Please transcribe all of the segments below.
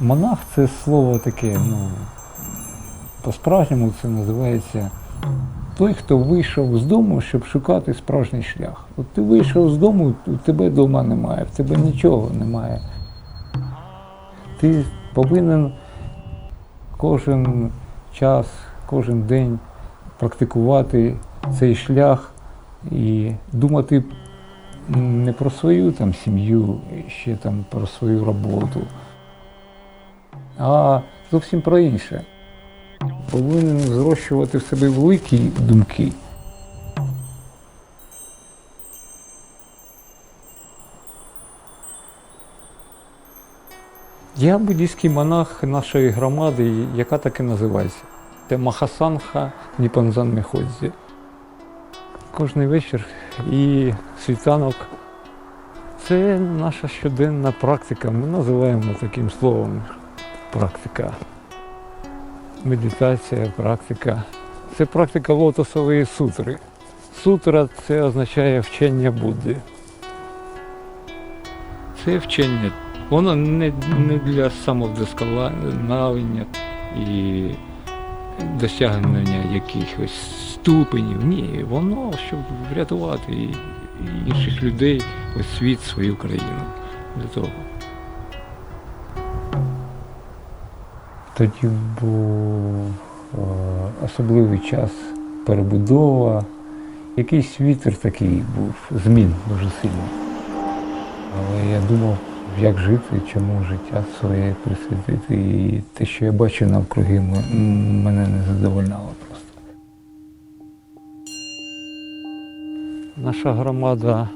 Монах це слово таке, ну, по-справжньому це називається той, хто вийшов з дому, щоб шукати справжній шлях. От ти вийшов з дому, у тебе вдома немає, в тебе нічого немає. Ти повинен кожен час, кожен день практикувати цей шлях і думати не про свою там сім'ю, ще там про свою роботу, а зовсім про інше. Повинен зрощувати в себе великі думки. Я буддійський монах нашої громади, яка так і називається. Це Махасанха Ніпанзан Меходзі. Кожний вечір і світанок. Це наша щоденна практика. Ми називаємо таким словом практика. Медитація, практика. Це практика лотосової сутри. Сутра це означає вчення Будди. Це вчення. Воно не, не для самовдосконалення і досягнення якихось ступенів. Ні, воно щоб врятувати інших людей, світ, свою країну. Для того. Тоді був е, особливий час перебудова. Якийсь вітер такий був, змін дуже сильний. Але я думав, як жити, чому життя своє присвятити. І те, що я бачу навкруги, мене не задовольняло просто. Наша громада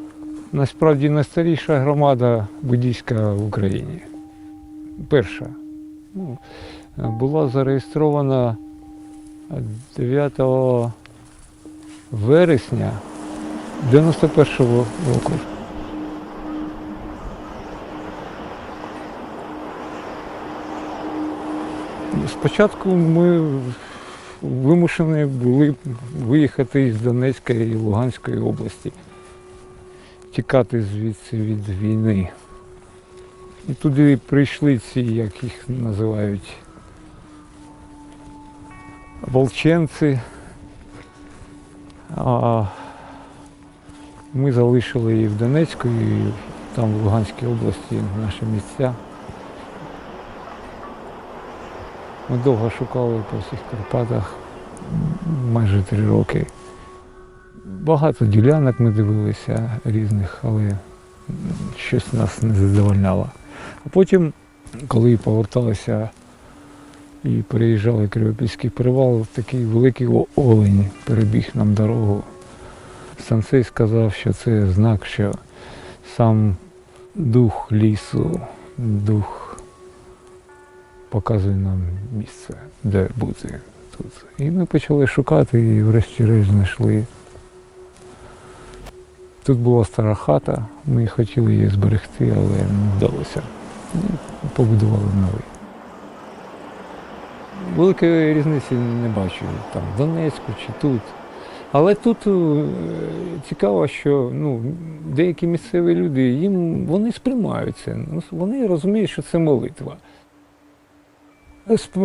насправді найстаріша громада буддійська в Україні. Перша. Ну, була зареєстрована 9 вересня 91-го року. Спочатку ми вимушені були виїхати із Донецької і Луганської області, тікати звідси від війни. І туди прийшли ці, як їх називають, волченці. Ми залишили і в Донецьку, і там в Луганській області наші місця. Ми довго шукали по всіх Карпатах, майже три роки. Багато ділянок ми дивилися різних, але щось нас не задовольняло. А потім, коли поверталися і переїжджали Кривопільський перевал, такий великий олень перебіг нам дорогу. Сенсей сказав, що це знак, що сам дух лісу, дух показує нам місце, де бути тут. І ми почали шукати і врешті-решт знайшли. Тут була стара хата, ми хотіли її зберегти, але не вдалося. І побудували новий. Великої різниці не бачу там в Донецьку чи тут. Але тут е, цікаво, що ну, деякі місцеві люди їм вони сприймають це. Ну, Вони розуміють, що це молитва.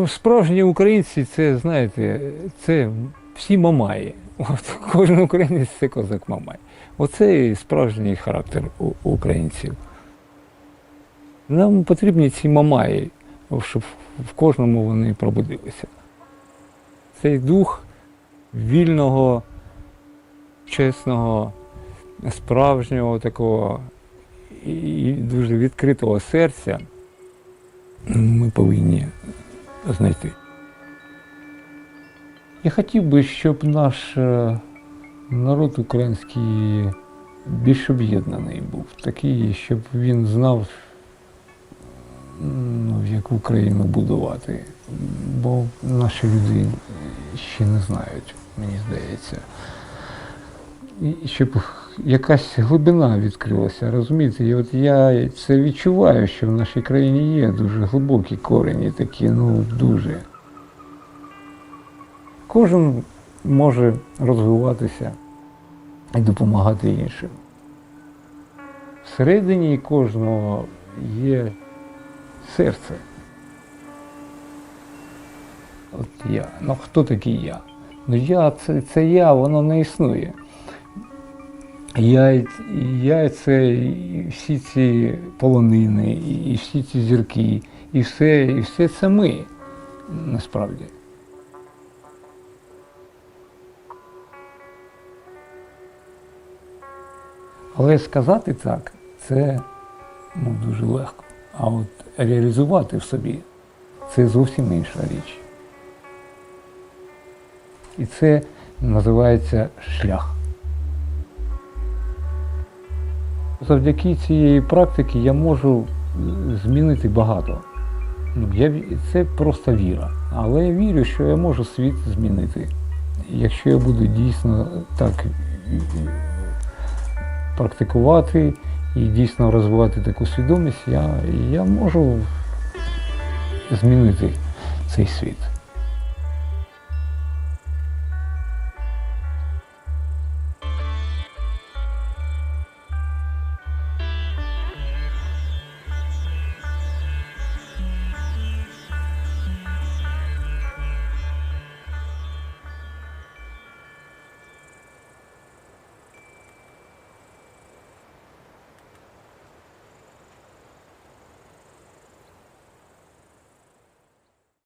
Справжні українці це, знаєте, це всі мамаї. От, кожен українець це козак мамай. Оце і справжній характер українців. Нам потрібні ці мамаї, щоб в кожному вони пробудилися. Цей дух вільного, чесного, справжнього такого і дуже відкритого серця ми повинні знайти. Я хотів би, щоб наш е, народ український більш об'єднаний був, такий, щоб він знав, ну, яку Україну будувати. Бо наші люди ще не знають, мені здається. І щоб якась глибина відкрилася, розумієте? І от я це відчуваю, що в нашій країні є дуже глибокі корені, такі, ну дуже. Кожен може розвиватися і допомагати іншим. Всередині кожного є серце. От я. Ну хто такий я? Ну я це, це я, воно не існує. Я, я це і всі ці полонини, і всі ці зірки, і все, і все це ми насправді. Але сказати так, це ну, дуже легко. А от реалізувати в собі це зовсім інша річ. І це називається шлях. Завдяки цієї практики я можу е, змінити багато. Ну, я, це просто віра. Але я вірю, що я можу світ змінити. Якщо я буду дійсно так е, практикувати і дійсно розвивати таку свідомість, я, я можу змінити цей світ.